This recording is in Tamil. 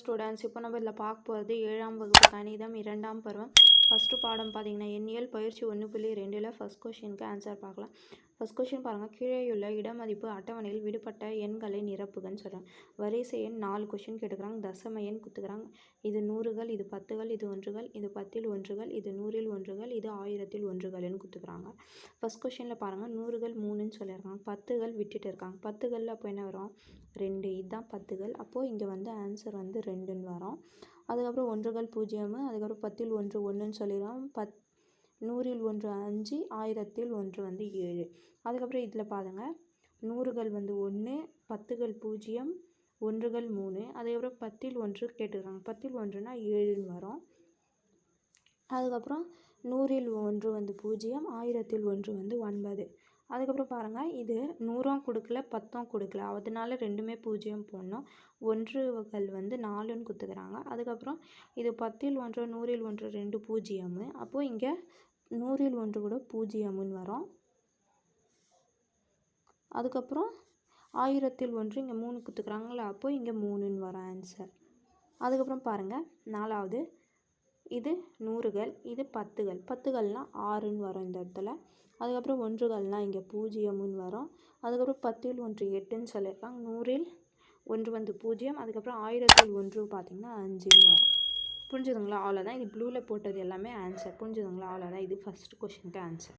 ஸ்டூடெண்ட்ஸ். இப்போ நம்ம இதில் பார்க்க போகிறது ஏழாம் வகுப்பு கணிதம் இரண்டாம் பருவம். ஃபஸ்ட்டு பாடம் பார்த்தீங்கன்னா எண்ணியல் பயிற்சி ஒன்று புள்ளி ரெண்டில் ஃபஸ்ட் கொஷினுக்கு ஆன்சர் பார்க்கலாம். ஃபஸ்ட் கொஷின் பாருங்கள் கீழேயுள்ள இடமதிப்பு அட்டவணையில் விடுபட்ட எண்களை நிரப்புகன்னு சொல்கிறாங்க வரிசை எண் நாலு கொஷின் கேட்டுக்கிறாங்க. தசம எண் குத்துக்கிறாங்க. இது நூறுகள் இது பத்துகள் இது ஒன்றுகள் இது பத்தில் ஒன்றுகள் இது நூறில் ஒன்றுகள் இது ஆயிரத்தில் ஒன்றுகள்னு குத்துக்கிறாங்க. ஃபஸ்ட் கொஷினில் பாருங்கள் நூறுகள் மூணுன்னு சொல்லியிருக்காங்க. பத்துகள் விட்டுட்டு இருக்காங்க. பத்துகளில் அப்போ என்ன வரும்? ரெண்டு. இதுதான் பத்துகள். அப்போது இங்கே வந்து ஆன்சர் வந்து ரெண்டுன்னு வரும். அதுக்கப்புறம் ஒன்றுகள் பூஜ்ஜியம் அதுக்கப்புறம் பத்தில் ஒன்று ஒன்றுன்னு சொல்லிடலாம் பத் நூறில் ஒன்று அஞ்சு ஆயிரத்தில் ஒன்று வந்து ஏழு. அதுக்கப்புறம் இதில் பாருங்க. நூறுகள் வந்து ஒன்று பத்துகள் பூஜ்ஜியம் ஒன்றுகள் மூணு. அதுக்கப்புறம் பத்தில் ஒன்று கேட்டுக்கிறாங்க. பத்தில் ஒன்றுனா ஏழுன்னு வரும். அதுக்கப்புறம் நூறில் ஒன்று வந்து பூஜ்ஜியம் ஆயிரத்தில் ஒன்று வந்து ஒன்பது. அதுக்கப்புறம் பாருங்கள் இது நூறும் கொடுக்கல பத்தும் கொடுக்கல. அதனால ரெண்டுமே பூஜ்ஜியம் போடணும். ஒன்றுகள் வந்து நாலுன்னு கொடுத்துக்கிறாங்க அதுக்கப்புறம் இது பத்தில் ஒன்று நூறில் ஒன்று ரெண்டு பூஜ்ஜியம். அப்போது இங்கே நூறில் ஒன்று கூட பூஜ்ஜியம்னு வரும். அதுக்கப்புறம் ஆயிரத்தில் ஒன்று இங்கே மூணு கொடுத்துக்கிறாங்களா அப்போ இங்கே மூணுன்னு வரும் ஆன்சர் அதுக்கப்புறம் பாருங்கள் நாலாவது இது நூறுகள் இது பத்துகள். பத்துகள்னால் ஆறுன்னு வரும் இந்த இடத்துல. அதுக்கப்புறம் ஒன்றுகள்னால் இங்கே பூஜ்ஜியம்னு வரும். அதுக்கப்புறம் பத்தில் ஒன்று எட்டுன்னு சொல்லியிருக்காங்க. நூறில் ஒன்று வந்து பூஜ்ஜியம் அதுக்கப்புறம் ஆயிரத்தில் ஒன்று பார்த்திங்கன்னா அஞ்சுன்னு வரும். புரிஞ்சுதுங்களா? அவ்வளோதான் இது ப்ளூவில் போட்டது எல்லாமே ஆன்சர் புரிஞ்சுதுங்களா? அவ்வளோதான் இது ஃபஸ்ட் கொஷினுக்கு ஆன்சர்